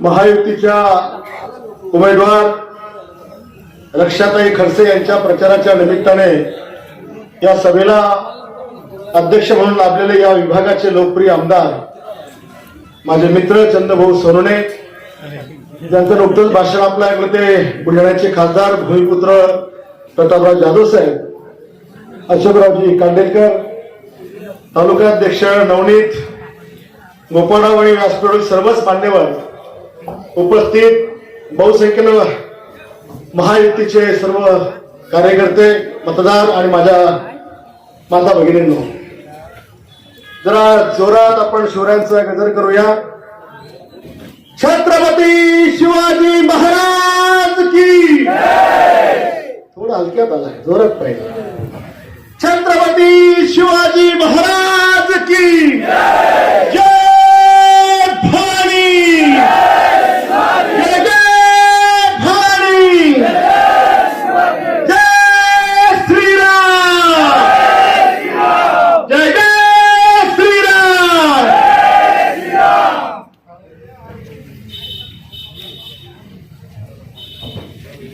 महायुतीच्या उमेदवार रक्षाताई खडसे यांच्या प्रचाराच्या निमित्ताने या सभेला अध्यक्ष म्हणून लाभलेले या विभागाचे लोकप्रिय आमदार माझे मित्र चंद्रभाऊ सोनोने ज्यांचं नुकतंच भाषण आपलं ऐकलं ते बुलढाण्याचे खासदार भूमिपुत्र प्रतापराव जाधव साहेब अशोकरावजी कांडेलकर तालुकाध्यक्ष नवनीत गोपाळराव आणि व्यासपीठ सर्वच मान्यवर उपस्थित बहुसंख्येनं महायुतीचे सर्व कार्यकर्ते मतदार आणि माझ्या माता भगिनींनो. जरा जोरात आपण शिवरायांचा गजर करूया. छत्रपती शिवाजी महाराज की थोडं हलक्यात आलाय जोरात पाहिजे. छत्रपती शिवाजी महाराज की जय!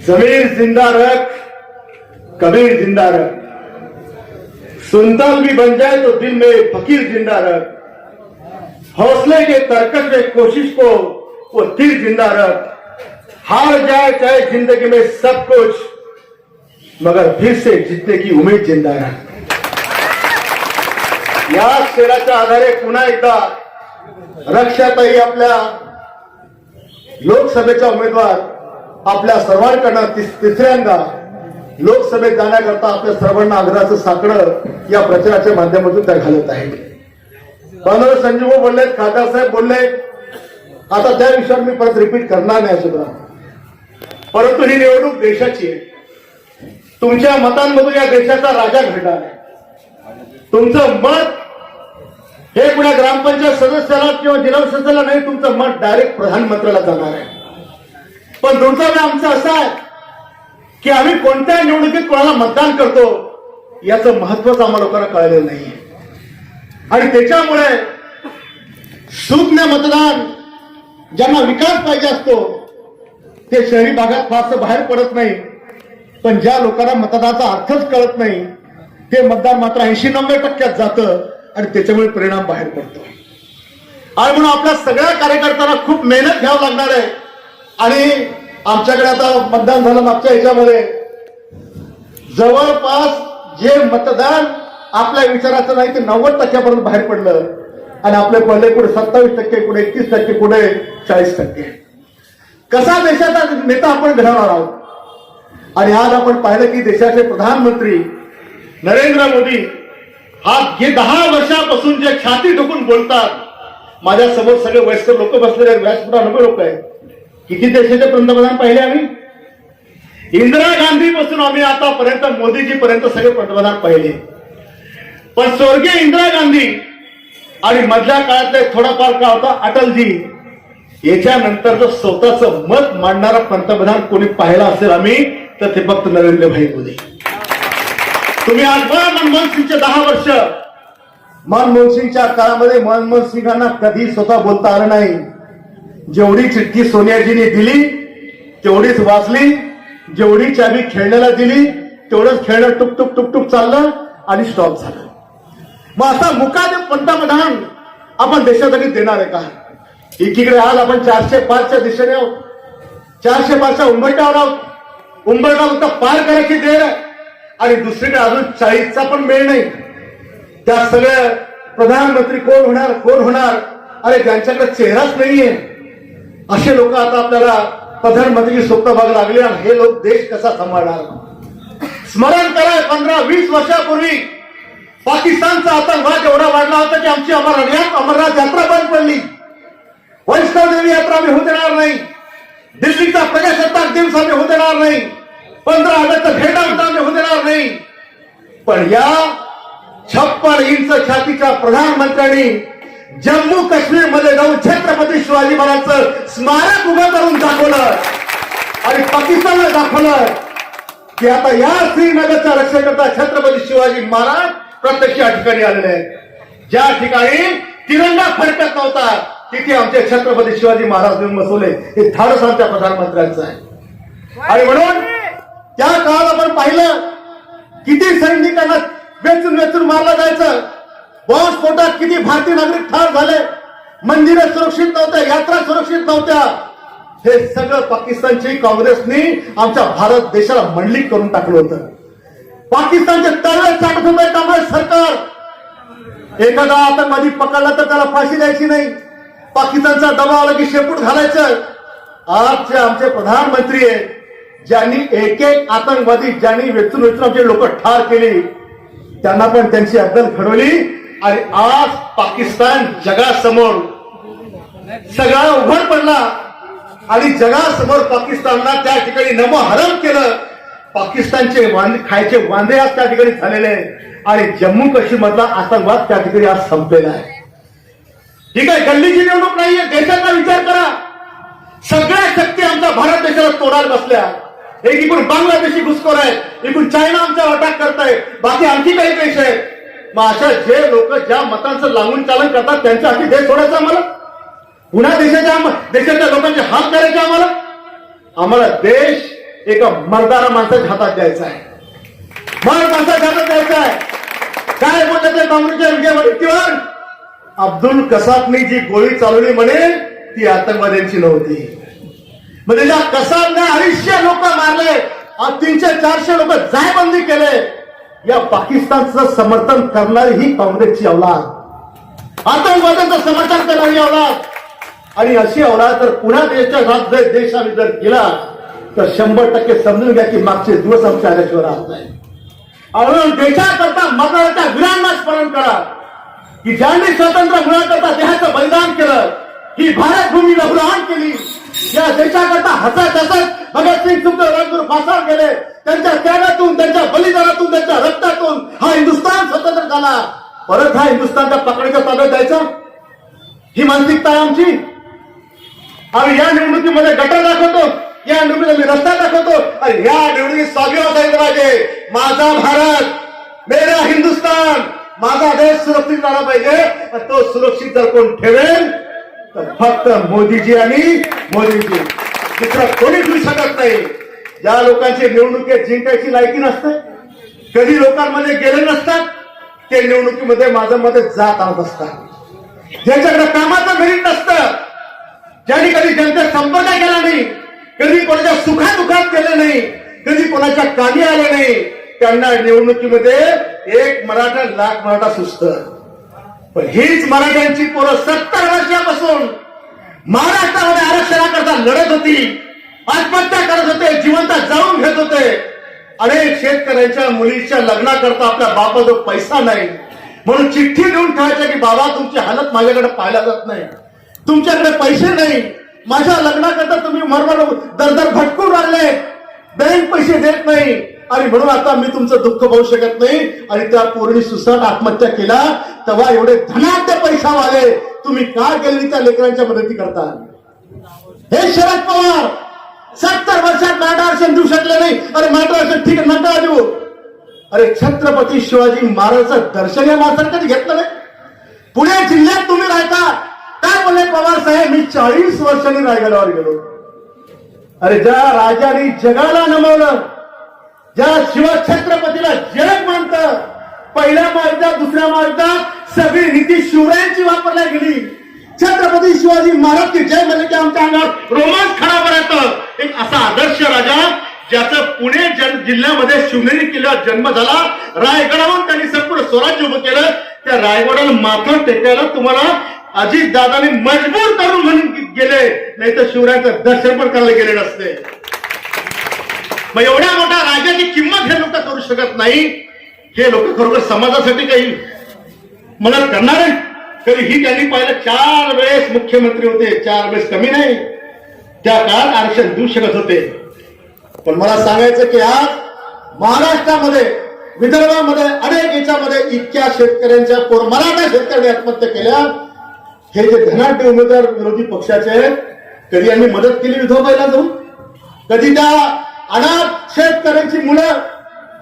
जमीर ज़िंदा रख, कबीर ज़िंदा रख। सुनता भी बन जाए तो दिल में फकीर ज़िंदा रख। हौसले के तरकश में कोशिश को, वो दिल ज़िंदा रख। हार जाए चाहे ज़िंदगी में सब कुछ, मगर फिर से जीतने की उम्मीद ज़िंदा रख। या शेराच्या आधारे पुन्हा एकदा रक्षाताई आपल्या लोकसभेचा उमेदवार आपल्या सर्वांकडनं तिस- तिसऱ्यांदा लोकसभेत जाण्याकरता आपल्या सर्वांना आग्रहाचं साकडं या प्रचाराच्या माध्यमातून त्या घालत आहे बनवर संजीव बोलले खासदार साहेब बोलले आता त्या विषयावर मी परत रिपीट करणार नाही सुद्धा परंतु ही निवडणूक देशाची आहे. तुमच्या मतांमधून या देशाचा राजा घडणार आहे. तुमचं मत हे कुणा ग्रामपंचायत सदस्याला किंवा जिल्हा परिषदेला नाही तुमचं मत डायरेक्ट प्रधानमंत्र्याला जाणार आहे. पण दुर्दैव आमचं असं आहे की आम्ही कोणत्या निवडणुकीत कोणाला मतदान करतो याचं महत्वच आम्हाला लोकांना कळलेलं नाही आणि त्याच्यामुळे शून्य मतदान ज्यांना विकास पाहिजे असतो ते शहरी भागात फारसं बाहेर पडत नाही. पण ज्या लोकांना मतदानाचा अर्थच कळत नाही ते मतदान मात्र ऐंशी नव्वद टक्क्यात जातं आणि त्याच्यामुळे परिणाम बाहेर पडतो. आणि म्हणून आपल्या सगळ्या कार्यकर्त्यांना खूप मेहनत घ्यावं लागणार आहे. आणि आमच्याकडे आता मतदान झालं मागच्या ह्याच्यामध्ये. जवळपास जे मतदान आपल्या विचाराचं नाही ते नव्वद टक्क्यापर्यंत बाहेर पडलं. आणि आपले पहिले कुठे सत्तावीस टक्के कुठे एकतीस टक्के कुठे चाळीस टक्के. कसा देशाचा नेता आपण घडवणार आहोत? आणि आज आपण पाहिलं की देशाचे प्रधानमंत्री नरेंद्र मोदी हा जे दहा वर्षापासून जे छाती ठोकून बोलतात माझ्यासमोर सगळे वयस्कर लोक बसलेले आहेत व्यासपीठा नवे लोक आहेत. किती देशाचे पंतप्रधान पाहिले आम्ही? इंदिरा गांधी पासून आम्ही आतापर्यंत मोदीजी पर्यंत सगळे पंतप्रधान पाहिले. पण स्वर्गीय इंदिरा गांधी आणि मधल्या काळातले थोडाफार का होता अटलजी याच्यानंतर जर स्वतःचं मत मांडणारा पंतप्रधान कोणी पाहिला असेल आम्ही तर ते फक्त नरेंद्रभाई मोदी. तुम्ही आज बघा मनमोहन सिंगचे दहा वर्ष मनमोहन सिंगच्या काळामध्ये मनमोहन सिंगांना कधी स्वतः बोलता आलं नाही. जेवढी चिठ्ठी सोनियाजीने दिली तेवढीच वाचली जेवढी चावी खेळण्याला दिली तेवढंच खेळणं टुक टुक टुक टुक चाललं आणि स्टॉप झालं. मग असा मुकादे पंतप्रधान आपण देशासाठी देणार आहे का? एकीकडे आज आपण चारशे पाचच्या दिशेने आहोत. चारशे पाचच्या उंबरट्यावर आहोत. उंबरगाव फक्त पार करायची देर आहे. आणि दुसरीकडे अजून चाळीसचा पण मेळ नाही. त्या सगळ्या प्रधानमंत्री कोण होणार? कोण होणार? अरे ज्यांच्याकडे चेहराच नाहीये. असे लोक आता आपल्याला प्रधानमंत्री स्वप्न बघायला लागले आणि हे लोक देश कसा सांभाळणार? स्मरण करा पंधरा वीस वर्षापूर्वी पाकिस्तानचा आतंकवाद एवढा वाढला होता की आमची अमरनाथ अमरनाथ यात्रा बंद पडली. वैष्णवदेवी यात्रा आम्ही होऊ देणार नाही. दिल्लीचा प्रजासत्ताक दिवस आम्ही होऊ देणार नाही. पंधरा ऑगस्ट भेटा आम्ही होऊ देणार नाही. पण या छप्पन इंच छातीच्या प्रधानमंत्र्यांनी जम्मू काश्मीरमध्ये जाऊन छत्रपती शिवाजी महाराजचं स्मारक उभं करून दाखवलं आणि पाकिस्तानला दाखवलं की आता या श्रीनगरचा रक्षण करता छत्रपती शिवाजी महाराज प्रत्यक्ष या ठिकाणी आलेले आहेत. ज्या ठिकाणी तिरंगा फडकत नव्हता तिथे आमचे छत्रपती शिवाजी महाराज येऊन बसवले. हे धाडस आमच्या प्रधानमंत्र्यांचं आहे. आणि म्हणून त्या काळात आपण पाहिलं किती सैनिकांना वेचून वेचून मारलं जायचं. बॉम्बस्फोटात किती भारतीय नागरिक ठार झाले? मंदिरं सुरक्षित नव्हत्या यात्रा सुरक्षित नव्हत्या. हे सगळं पाकिस्तानची काँग्रेसनी आमच्या भारत देशाला मंडलिक करून टाकलं होतं. पाकिस्तानचे तळवे चाटत होते काँग्रेस सरकार. एखादा आतंकवादी पकडला तर त्याला फाशी द्यायची नाही. पाकिस्तानचा दबाव आला की शेपूट घालायचं. आजचे आमचे प्रधानमंत्री आहे ज्यांनी एक एक आतंकवादी ज्यांनी वेचून वेचून आमचे लोक ठार केली त्यांना पण त्यांची अद्दल घडवली. आणि आज पाकिस्तान जगासमोर सगळा उघड पडला. आणि जगासमोर पाकिस्तानला त्या ठिकाणी नमो हरम केलं. पाकिस्तानचे वांदे खायचे वांदे आज त्या ठिकाणी झालेले आणि जम्मू काश्मीर मधला आतंकवाद त्या ठिकाणी आज संपलेला आहे. ही काय गल्लीची निवडणूक नाहीये. देशाचा विचार करा. सगळ्या शक्ती आमच्या भारत देशाला तोडायला बसल्या. एक इकडून बांगलादेशी घुसखोर आहे इकडून चायना आमच्या अटॅक करताय बाकी आणखी काही देश आहेत. मग अशा जे लोक ज्या मतांचं लागून चालन करतात त्यांच्या हाती देश सोडायचा आम्हाला. पुन्हा देशाच्या देशाच्या लोकांचे हात करायचे आम्हाला. आम्हाला देश एका मर्दारा माणसाच्या हातात द्यायचा आहे. मर माणसाच्या हातात द्यायचा आहे. काय बोलले ते काँग्रेसच्या विजय अब्दुल कसाबनी जी गोळी चालवली म्हणे ती आतंकवाद्यांची नव्हती. म्हणजे त्या कसाबने अडीचशे लोक मारले तीनशे चारशे लोक जायबंदी केले. या पाकिस्तानचं समर्थन करणारी ही काँग्रेसची अवलाद आतंकवादाचं समर्थन करणारी अवलाद आणि अशी अवलाद जर पुन्हा देशाच्या जर देशाने जर केला तर शंभर टक्के समजून घ्या की मागचे दिवस आमच्या आल्याशिवाय राहत नाही. आणि म्हणून देशाकरता मरणाच्या वीरांना स्मरण करा. की ज्यांनी स्वातंत्र्य मिळवण्याकरता देहाचं बलिदान केलं ही भारत भूमीला ग्रहण केली. या देशाकरता हसत हसत भगतसिंग सुखदेव राजगुरू फासावर गेले. त्यांच्या त्यागातून त्यांच्या बलिदानातून त्यांच्या रक्तातून हा हिंदुस्थान स्वतंत्र झाला. परत हा हिंदुस्थानच्या पकडीच्या ताब्यात द्यायचा ही मानसिकता आहे आमची. आम्ही या निवडणुकीमध्ये गटर दाखवतो. या निवडणुकीत मी रस्ता दाखवतो. आणि या निवडणुकीत स्वाभिमान सांगितलं पाहिजे. माझा भारत मेरा हिंदुस्थान. माझा देश सुरक्षित झाला पाहिजे. तो सुरक्षित जर कोण ठेवेल तर फक्त मोदीजी आणि मोदीजी. दुसरा कोणी घेऊ शकत नाही. ज्या लोकांची निवडणुकीत जिंकायची लायकी नसते कधी लोकांमध्ये गेले नसतात ते निवडणुकीमध्ये माझं मध्ये जात आणत असतात. ज्यांच्याकडे कामाचं मेरिट नसतं ज्यांनी कधी जनतेत संपर्क केला नाही कधी कोणाच्या सुखादुखात केलं नाही कधी कोणाच्या कामी आले नाही त्यांना निवडणुकीमध्ये एक मराठा लाख मराठा सुचतं. पण हीच मराठ्यांची पोरं सत्तर वर्षापासून महाराष्ट्रामध्ये आरक्षणाकरता लढत होती आत्महत्या करत होते जिवंत जाऊन घेत होते. अनेक शेतकऱ्यांच्या मुलीच्या लग्नाकरता आपल्या बापाजवळ पैसा नाही. म्हणून चिठ्ठी देऊन ठेवायच्या की बाबा तुमची हालत माझ्याकडे पाहिला जात नाही. तुमच्याकडे पैसे नाही. माझ्या लग्नाकरता तुम्ही मरमर दर भटकून राहिले बँक पैसे देत नाही. आणि म्हणून आता मी तुमचं दुःख पाहू शकत नाही. आणि त्या पोरणी सुसाट आत्महत्या केला तेव्हा एवढे धनाढ्य पैशावाले तुम्ही का गेली त्या लेकरांच्या मदती करता? हे शरद पवार सत्तर वर्षात मराठा आरक्षण देऊ शकले नाही. अरे मराठा आरक्षण ठीक आहे नका देऊ. अरे छत्रपती शिवाजी महाराजांचं दर्शन या माणसाने कधी घेतलं नाही? पुणे जिल्ह्यात तुम्ही राहता. काय बोलले पवार साहेब? मी चाळीस वर्षांनी रायगडावर गेलो. अरे ज्या राजाने जगाला नमवलं ज्या शिव छत्रपतीला जग मानत पहिल्या महायुद्धात दुसऱ्या महायुद्धात सगळी रीती शिवरायांची वापरल्या गेली. छत्रपती शिवाजी महाराज की जय म्हणजे की आमच्या अंगात रोमांच खराब राहतं एक असा आदर्श राजा ज्याचं पुणे जन जिल्ह्यामध्ये शिवनेरी किल्ल्यावर जन्म झाला. रायगडावर त्यांनी संपूर्ण स्वराज्य उभं केलं. त्या रायगडाला माथं टेकायला तुम्हाला अजित दादाने मजबूर करून म्हणून गेले. नाही तर शिवरायांचं दर्शन पण करायला गेले नसते. मग एवढ्या मोठ्या राजाची किंमत हे लोक करू शकत नाही. हे लोक खरोखर समाजासाठी काही मदत करणार आहे तरी ही त्यांनी पाहिलं चार वेळेस मुख्यमंत्री होते चार वेळेस कमी नाही. त्या काळात आरक्षण देऊ शकत होते. पण मला सांगायचं की आज महाराष्ट्रामध्ये विदर्भामध्ये अनेक याच्यामध्ये इतक्या शेतकऱ्यांच्या पोर मराठा शेतकऱ्यांनी आत्महत्या केल्या. हे जे धनाढ्य उमेदवार विरोधी पक्षाचे आहेत कधी यांनी मदत केली विधोबाईला जाऊन? कधी त्या अनाथ शेतकऱ्यांची मुलं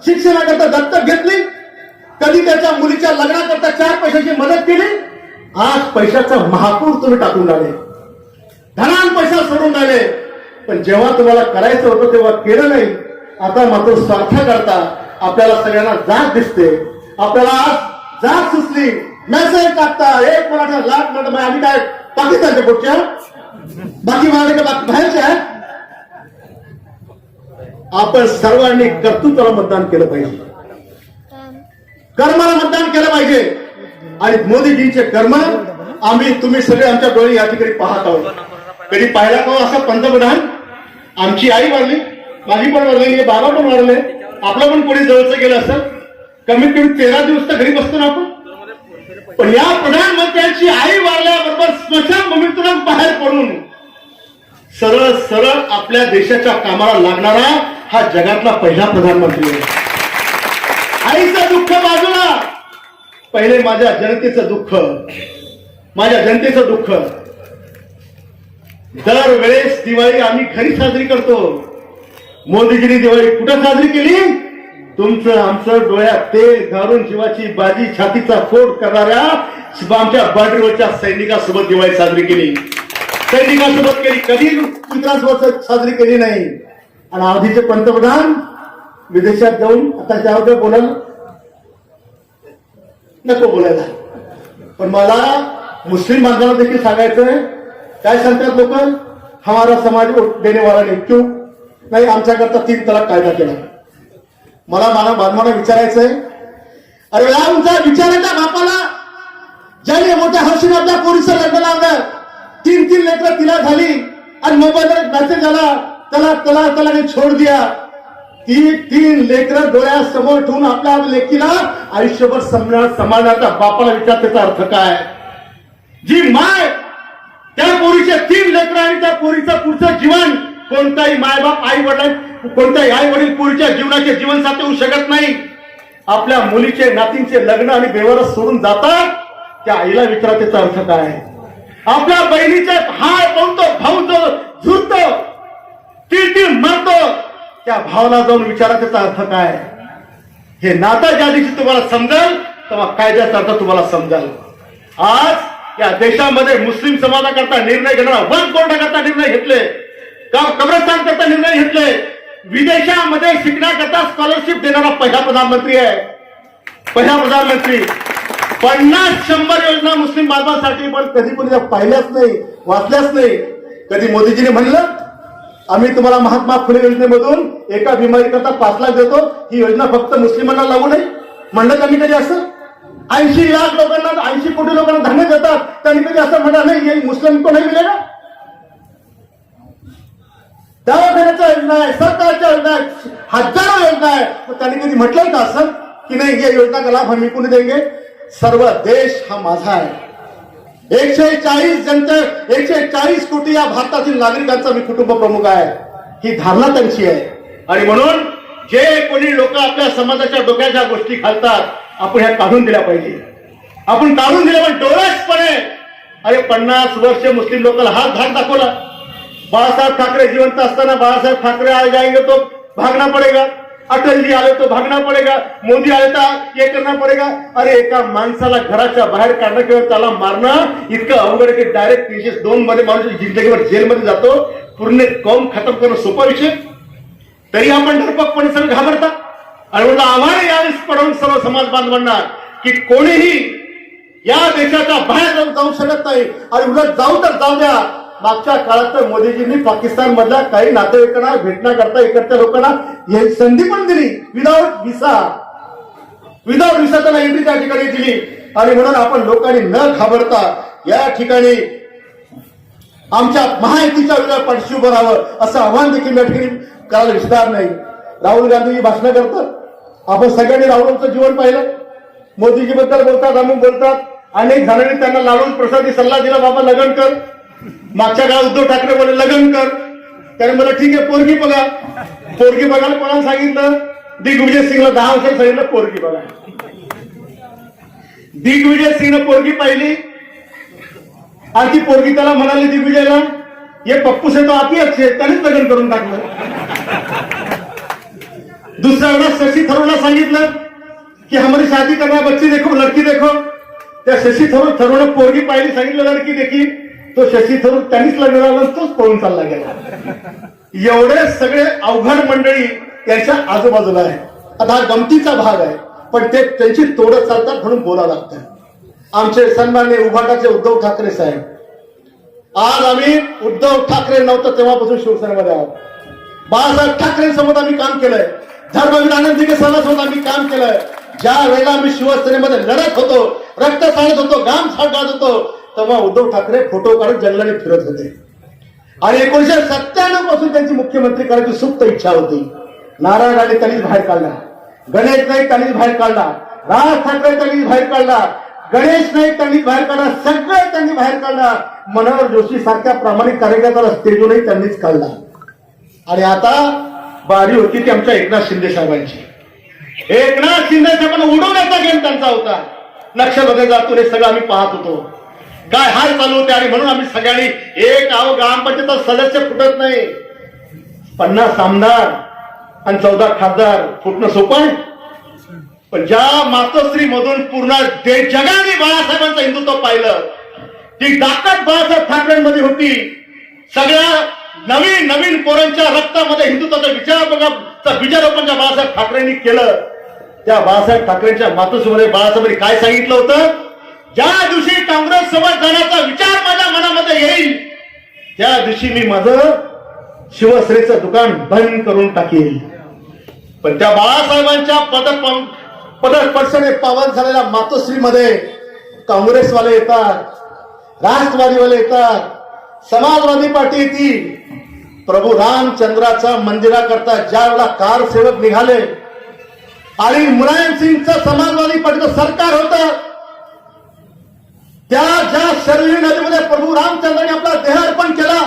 शिक्षणाकरता दत्तक घेतली कधी त्याच्या मुलीच्या लग्नाकरता चार पैशाची मदत केली आज पैशाचा महापूर तुम्ही टाकून आले धनान पैसा सोडून आले पण जेव्हा तुम्हाला करायचं होतं तेव्हा केलं नाही. आता मात्र स्वार्था करता आपल्याला सगळ्यांना जात दिसते. आपल्याला आज जात सुचली. मेसेज टाकता. एक कोणाच्या लाट म्हणत आम्ही काय पाकिस्तानच्या पुढच्या बाकी महाराष्ट्र बाकी बाहेरच्या आहेत? आपण सर्वांनी कर्तृत्वाला मतदान केलं पाहिजे. कर्माला मतदान केलं पाहिजे. आणि मोदीजींचे कर्म आम्ही तुम्ही सगळे आमच्या डोळे या ठिकाणी पाहत आहोत. कधी पाहिला का असं असा पंतप्रधान? आमची आई वाढली माझी पण वारलेली बाबा पण वाढले. आपलं पण कोणी जवळचं गेलं असं कमीत कमी तेरा दिवस तर घरी बसतो ना आपण. पण या प्रधानमंत्र्यांची आई वाढल्याबरोबर स्मशानभूमीतूनच बाहेर पडून सरळ सरळ आपल्या देशाच्या कामाला लागणारा हा जगातला पहिला प्रधानमंत्री आहे. आईचं दुःख बाजूला. पहिले माझ्या जनतेचं दुःख. माझ्या जनतेचं दुःख. दरवेळेस दिवाळी आम्ही घरी साजरी करतो. मोदीजींनी दिवाळी कुठं साजरी केली? तुमचं आमचं डोळ्यात तेल घालून जीवाची बाजी छातीचा फोड करणाऱ्या आमच्या बॉर्डरवरच्या सैनिकासोबत दिवाळी साजरी केली. सैनिकासोबत केली. कधी मित्रांसोबत साजरी केली नाही. आणि आधीचे पंतप्रधान विदेशात जाऊन आता त्यावर बोलायला नको बोलायला. पण मला मुस्लिम बांधवांना देखील सांगायचंय काय सांगतात लोक? हमारा समाज देणे वाला नाही क्यू? नाही आमच्याकरता तीन तलाक कायदा केला. मला मला बांधवांना विचारायचंय अरे आमचा विचारायचा बापाला? ज्याने मोठ्या हर्षीने आपल्या पोरीचं लग्न लावलं तीन तीन लेकर तिला झाली आणि मोबाईलवर मेसेज आला त्याला त्याला त्याला छोड दिया. ती तीन लेकर डोळ्यासमोर ठेवून आपल्या लेकीला आयुष्यभर समजा समाजाचा बापाला विचार त्याचा अर्थ काय? जी माय त्या पोरीच्या तीन लेकर आणि त्या पोरीचं पुढचं जीवन कोणताही मायबाप आई वडील कोणताही आई वडील पोरीच्या जीवनाचे जीवन साथ होऊ शकत नाही. आपल्या मुलीचे नातींचे लग्न आणि बेवरस सोडून जातात त्या आईला विचारा त्याचा अर्थ काय? आपल्या बहिणीचे हाय बोलतो भाऊ जो झुरतो ती ती मरतो त्या भावाला जाऊन विचारा त्याचा अर्थ काय हे नातं ज्या दिवशी तुम्हाला समजेल तेव्हा कायद्याचा अर्थ तुम्हाला समजेल. आज या देशामध्ये मुस्लिम समाजाकरता निर्णय घेणारा वन कोर्टाकरता निर्णय घेतले का कब्रस्तान करता निर्णय घेतले विदेशामध्ये शिकण्याकरता स्कॉलरशिप देणारा पहिला प्रधानमंत्री आहे. पहिला प्रधानमंत्री. पन्नास शंभर योजना मुस्लिम बांधवांसाठी पण कधी कोणी पाहिल्याच नाही वाचल्याच नाही. कधी मोदीजीने म्हणलं आम्ही तुम्हाला महात्मा फुले योजनेमधून एका बिमारीकरता पाच लाख देतो. ही योजना फक्त मुस्लिमांना लागू नये. म्हणलं त्यांनी कधी असं? ऐंशी लाख लोकांना ऐंशी कोटी लोकांना धान्य देतात. त्यांनी कधी असं म्हणा नाही ये मुस्लिम कोणी नाही मिळेगा दवाखान्याच्या योजना आहे सरकारच्या योजना आहे हजारो योजना आहे. त्यांनी कधी म्हटलं का असं? की नाही या योजना का लाभ हम कोणी देंगे? सर्व देश हा माझा आहे. एकशे चाळीस जनते एकशे चाळीस कोटी या भारतातील नागरिकांचा मी कुटुंब प्रमुख आहे. ही धारणा त्यांची आहे. आणि म्हणून जे कोणी लोक आपल्या समाजाच्या डोक्याच्या गोष्टी घालतात आपण ह्या काढून दिल्या पाहिजे. आपण काढून दिल्या पण डोळ्याचपणे अरे पन्नास वर्ष मुस्लिम लोकांना हात घाट दाखवला. बाळासाहेब ठाकरे जिवंत असताना बाळासाहेब ठाकरे आज जाएंगे तो भागना पडेगा. अटल जी आले तो भागना पडेगा मोदी आले तर हे करना पडेगा. अरे एका माणसाला घराच्या बाहेर काढणं किंवा त्याला मारणं इतकं अवघड की डायरेक्ट तीनशे दोन मध्ये माणूस जिंदगीवर जेलमध्ये जातो. पूर्ण कौम खतम करणं सोपा विषय. तरी आपण धरपकपणे सगळं घाबरता. आणि म्हणलं आव्हान यावेळेस पडवून सर्व समाज बांधवांना की कोणीही या देशाच्या बाहेर जाऊन जाऊ शकत नाही. आणि उलट जाऊ तर जाऊ द्या. मागच्या काळात तर मोदीजींनी पाकिस्तान मधल्या काही नातेवाईकांना भेटण्याकरता इकडच्या लोकांना संधी पण दिली. विदाऊट विसा विदाऊट विसा त्यांना एंट्री त्या ठिकाणी दिली. आणि म्हणून आपण लोकांनी न घाबरता या ठिकाणी आमच्या महायुतीच्या विरोधात पाठशी उभं राहावं असं आव्हान देखील या ठिकाणी करायला विस्तार नाही. राहुल गांधी भाषण करतात. आपण सगळ्यांनी राहुलचं जीवन पाहिलं. मोदीजी बद्दल बोलतात अमुक बोलतात. अनेक जणांनी त्यांना लाडून प्रसादी सल्ला दिला बाबा लग्न कर. मागच्या काळात उद्धव ठाकरे बोलले लग्न कर. त्याने मला ठीक आहे पोरगी बघा. पोरगी बघायला कोणाला सांगितलं? दिग्विजय सिंगला दहा वर्षात सांगितलं पोरगी बघा. दिग्विजय सिंगनं पोरगी पाहिली. आणि ती पोरगी त्याला म्हणाली दिग्विजयला ये पप्पू से तो आप अच्छे त्यानेच लग्न करून टाकलं. दुसऱ्या वेळेला शशी थरूरला सांगितलं की हमारी शादी करना बच्ची देखो लड़की देखो. त्या शशी थरूर थरूरनं पोरगी पाहिली सांगितलं लडकी देखील तो शशी थरूर त्यांनीच लग्न तोच पळून चालला गेला. एवढे सगळे अवघड मंडळी त्यांच्या आजूबाजूला आहे आता हा गमतीचा भाग आहे पण ते त्यांची तोडत चालतात म्हणून बोलावं लागतं. आमचे सन्मान्य उभाटाचे उद्धव ठाकरे साहेब आज आम्ही उद्धव ठाकरे नव्हतं तेव्हापासून शिवसेनेमध्ये आहोत. बाळासाहेब ठाकरेंसोबत आम्ही काम केलंय. धर्मवीर आनंद दिघे आम्ही काम केलंय. ज्या वेळेला आम्ही शिवसेनेमध्ये लढत होतो रक्त सांडत होतो गाम सांडत होतो तेव्हा उद्धव ठाकरे फोटो काढून जंगलाने फिरत होते. आणि एकोणीशे सत्त्याण्णवपासून त्यांची मुख्यमंत्री करायची सुप्त इच्छा होती. नारायण राणे त्यांनीच बाहेर काढला. गणेश नाईक त्यांनीच बाहेर काढला. राज ठाकरे त्यांनीच बाहेर काढला. गणेश नाईक त्यांनी बाहेर काढला. सगळे त्यांनी बाहेर काढला. मनोहर जोशी सारख्या प्रामाणिक कार्यकर्त्याला स्टेजूनही त्यांनीच काढला. आणि आता बारी होती ती आमच्या एकनाथ शिंदे साहेबांची. एकनाथ शिंदे साहेबांना उडवण्याचा गेम त्यांचा होता. नक्षलमध्ये जातो हे सगळं आम्ही पाहत होतो. काय हाल चालू होते आणि म्हणून आम्ही सगळ्यांनी एक आव ग्रामपंचायत सदस्य फुटत नाही. पन्नास आमदार आणि चौदा खासदार. फुटणं सोपं आहे. पण ज्या मातोश्री मधून पूर्ण जगाने बाळासाहेबांचं हिंदुत्व पाहिलं ती ताकद बाळासाहेब ठाकरेंमध्ये होती. सगळ्या नवीन नवीन पोरांच्या रक्तामध्ये हिंदुत्वाचा विचार बघा ज्या बाळासाहेब ठाकरेंनी केलं. त्या बाळासाहेब ठाकरेंच्या मातोश्रीमध्ये बाळासाहेबांनी काय सांगितलं होतं? ज्या दिवशी काँग्रेस सोबत जाण्याचा विचार माझ्या मनामध्ये येईल त्या दिवशी मी माझं शिवसेनेचं दुकान बंद करून टाकेल. पण त्या बाळासाहेबांच्या पदक पदस्पर्शाने पावन झालेल्या मातोश्रीमध्ये काँग्रेसवाले येतात राष्ट्रवादीवाले येतात समाजवादी पार्टी येते प्रभू रामचंद्राच्या मंदिराकरता ज्या वेळेला कार सेवक निघाले आणि मुलायम सिंगचं समाजवादी पार्टीचं सरकार होतं त्या ज्या शरयू नदीमध्ये प्रभू रामचंद्राने आपला देह अर्पण केला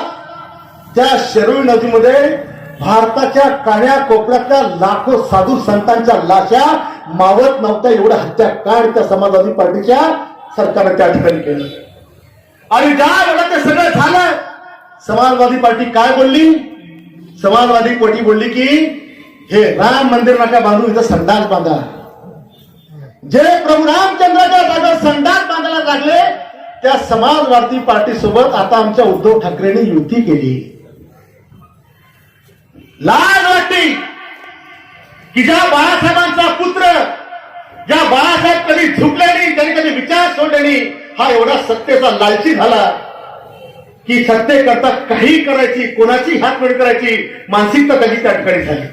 त्या शरयू नदीमध्ये भारताच्या कान्या कोपऱ्यातल्या लाखो साधू संतांच्या लाशा मावत नव्हत्या. एवढ्या हत्याकांड त्या समाजवादी पार्टीच्या सरकारने त्या ठिकाणी केलं. आणि ज्या एवढं ते सगळं झालं समाजवादी पार्टी काय बोलली? समाजवादी पार्टी बोलली की हे राम मंदिर नाका बांधून इथं संडास बांधा. जे प्रभू रामचंद्राच्या जागेवर संडास बांधायला लागले त्या समाजवादी पार्टी सोबत आता आमच्या उद्धव ठाकरेंनी युती केली. लाज वाटली की ज्या बाळासाहेबांचा पुत्र ज्या बाळासाहेब कधी झुकले नाही त्यांनी कधी विचार सोडले नाही हा एवढा सत्तेचा लालची झाला. की सत्ते करता काही करायची कोणाची हातवडी करायची मानसिकता त्याची त्या ठिकाणी झाली.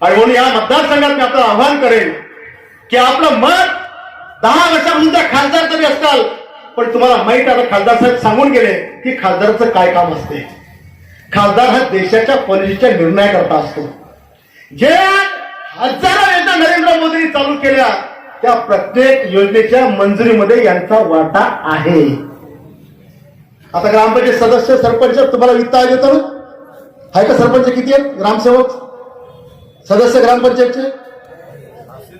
आणि म्हणून या मतदारसंघात मी आपलं आव्हान करेन की आपलं मत दहा वर्षापासून त्या खासदार तरी असताल पण तुम्हाला माहीत आता खासदार साहेब सांगून गेले की खासदाराचं काय काम असते. खासदार हा देशाच्या पॉलिसीच्या निर्णय करता असतो. जे हजारो योजना नरेंद्र मोदींनी चालू केल्या त्या प्रत्येक योजनेच्या मंजुरीमध्ये यांचा वाटा आहे. आता ग्रामपंचायत सदस्य सरपंच तुम्हाला वित्त आले तर? आहे का सरपंच किती आहेत? ग्रामसेवक? सदस्य ग्रामपंचायतचे?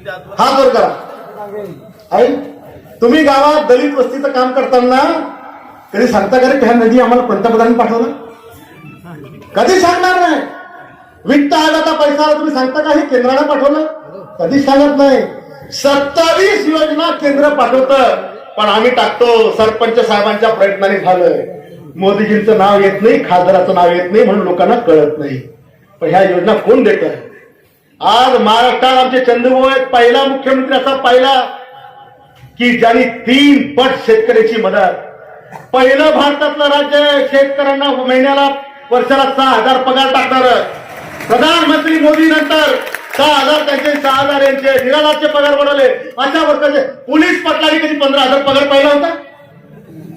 हा वर करा. आई तुम्ही गावात दलित वस्तीचं काम करताना कधी सांगता का रे ह्या नदी आम्हाला पंतप्रधान पाठवलं? कधी सांगणार नाही. वित्त आयोगाचा पैसा आला तुम्ही सांगता का हे केंद्राला पाठवलं? कधी सांगत नाही. सत्तावीस योजना केंद्र पाठवतं. पण आम्ही टाकतो सरपंच साहेबांच्या प्रयत्नाने झालंय मोदीजींचं नाव येत नाही खासदाराचं नाव येत नाही म्हणून लोकांना कळत नाही. पण ह्या योजना कोण देत आज महाराष्ट्रात आमचे चंद्रभाऊ आहेत. पहिला मुख्यमंत्री असा पाहिला की ज्यांनी तीन पट शेतकऱ्याची मदत. पहिलं भारतातलं राज्य शेतकऱ्यांना महिन्याला वर्षाला सहा हजार पगार टाकणार. प्रधानमंत्री मोदी नंतर सहा हजार त्यांचे सहा हजार यांचे निराधारचे पगार बनवले. अशा वर्षाचे पोलीस पाटलांनी कधी पंधरा हजार पगार पाहिला होता?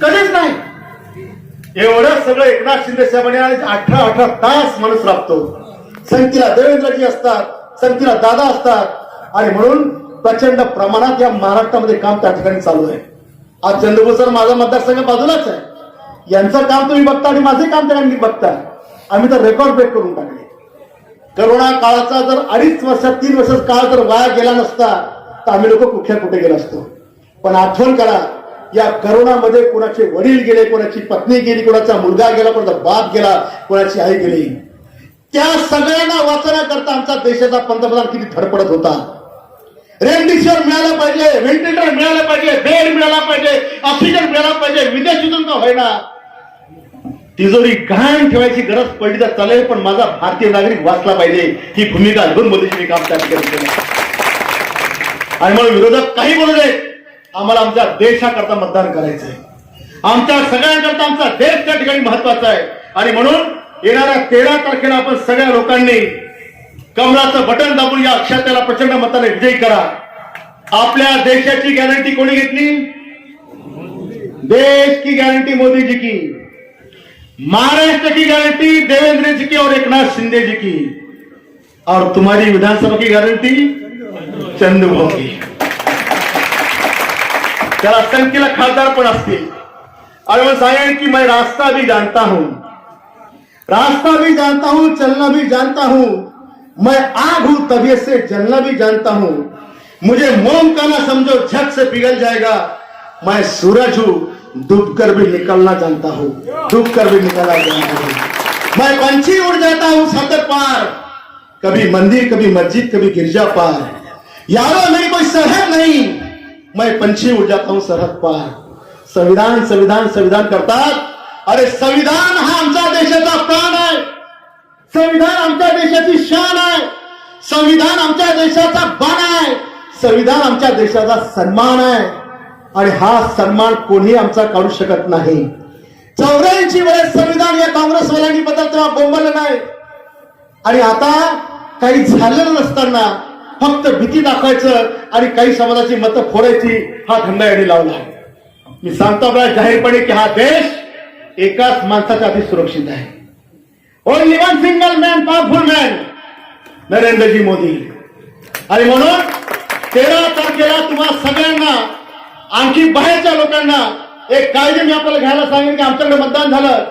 कधीच नाही. एवढं सगळं एकनाथ शिंदे साहेबांनी अठरा अठरा तास माणूस राबतो संगतीला देवेंद्रजी असतात. संगतीला दादा असतात. आणि म्हणून प्रचंड प्रमाणात या महाराष्ट्रामध्ये काम त्या ठिकाणी चालू आहे. आज चंद्रपूर सर माझा मतदारसंघ बाजूलाच आहे. यांचं काम तुम्ही बघता आणि माझे काम त्यांनी बघता. आम्ही तर रेकॉर्ड ब्रेक करून टाकले. करोना काळाचा जर अडीच वर्षात तीन वर्षाचा काळ जर वाया गेला नसता तर आम्ही लोक कुठल्या कुठे गेलो असतो. पण आठवण करा या करोनामध्ये कोणाचे वडील गेले कोणाची पत्नी गेली कोणाचा मुलगा गेला कोणाचा बाप गेला कोणाची आई गेली. त्या सगळ्यांना वाचण्याकरता आमचा देशाचा पंतप्रधान किती धडपडत होता. रेमडेसिवीर मिळाला पाहिजे व्हेंटिलेटर मिळालं पाहिजे बेड मिळाला पाहिजे ऑक्सिजन मिळाला पाहिजे विदेशातून का होईना तिजोरी घाण ठेवायची गरज पडली तर चालेल पण माझा भारतीय नागरिक वाचला पाहिजे. ही भूमिका घेऊन मोदीजींनी काम त्या ठिकाणी केलं आणि म्हणून विरोधक काही बोलू देत आम्हाला आमच्या देशाकरता मतदान करायचंय. आमच्या सगळ्यांकरता आमचा देश त्या ठिकाणी महत्त्वाचा आहे. आणि म्हणून येणाऱ्या तेरा तारखेला आपण सगळ्या लोकांनी कमळाचं बटन दाबून या अक्षरत्याला प्रचंड मताने विजयी करा. आपल्या देशाची गॅरंटी कोणी घेतली? देश की गॅरंटी मोदी जी की. महाराष्ट्र की गारंटी देवेंद्र जी की और एक नाथ शिंदे जी की. और तुम्हारी विधानसभा की गारंटी चंद्रभोगी की. त्याला संख्येला खासदार पण असतील. और मैं सांगेन की मैं रास्ता भी जानता हूं. रास्ता भी जानता हूँ, चलना भी जानता हूँ। मैं आग हूँ तबीयत से जलना भी जानता हूँ। मुझे मोम का ना समझो, झट से पिघल जाएगा। मैं सूरज हूँ डूब कर भी निकलना जानता हूँ। डूब कर भी निकलना जानता हूँ। मैं पंछी उड़ जाता हूँ सतर पार। कभी मंदिर, कभी मस्जिद, कभी गिरजा पार। यारो मेरी कोई सरहद नहीं। मैं पंछी उड़ जाता हूँ, सरहद पार। संविधान संविधान संविधान करतात अरे संविधान हा आमच्या देशाचा प्राण आहे. संविधान आमच्या देशाची शान आहे. संविधान आमच्या देशाचा बाण आहे. संविधान आमच्या देशाचा सन्मान आहे. आणि हा सन्मान कोणी आमचा काढू शकत नाही. चौऱ्याऐंशी वेळेस संविधान या काँग्रेसवाल्यांनी बद्दल तेव्हा बोंबलं नाही. आणि आता काही झालेलं नसताना फक्त भीती दाखवायचं आणि काही समाजाची मतं फोडायची हा धंदा यांनी लावला मी सांगतो आपल्याला जाहीरपणे की हा देश एकाच माणसाच्या आधी सुरक्षित आहे. Only one single man powerful man Narendraji Modi. आणि म्हणून तेरा तारखेला तुम्हा सगळ्यांना आणखी बाहेरच्या लोकांना एक काळजी मी आपल्याला घ्यायला सांगेन की आमच्याकडे मतदान झालं.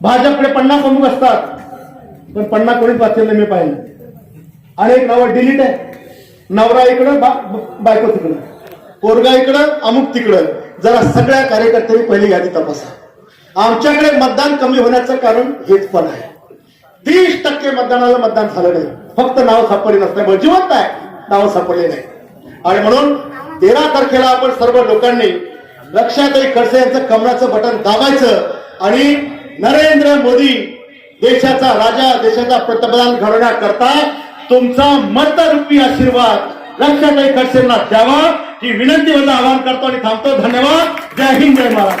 भाजपकडे पन्नास प्रमुख असतात. पण पन्नास कोणीच वाचले मी पाहिलं. एक नवं डिलीट आहे. नवरा इकडं बा- बायको तिकडं. पोरगा इकडं अमुक तिकडं. जरा सगळ्या कार्यकर्त्यांनी पहिली यादी तपासा. आमच्याकडे मतदान कमी होण्याचं कारण हेच पण आहे. तीस टक्के मतदानाला मतदान झालं नाही. फक्त नाव सापडले नसल्यामुळे जिवंत आहे. नाव सापडले नाही. आणि म्हणून तेरा तारखेला आपण सर्व लोकांनी लक्षात एक खडसे यांचं कमळाचं बटन दाबायचं आणि नरेंद्र मोदी देशाचा राजा देशाचा पंतप्रधान घडवण्याकरता तुमचा मतरूपी आशीर्वाद लक्षात एक खडसेंना द्यावा. ही विनंती माझं आवाहन करतो आणि थांबतो. धन्यवाद. जय हिंद जय महाराज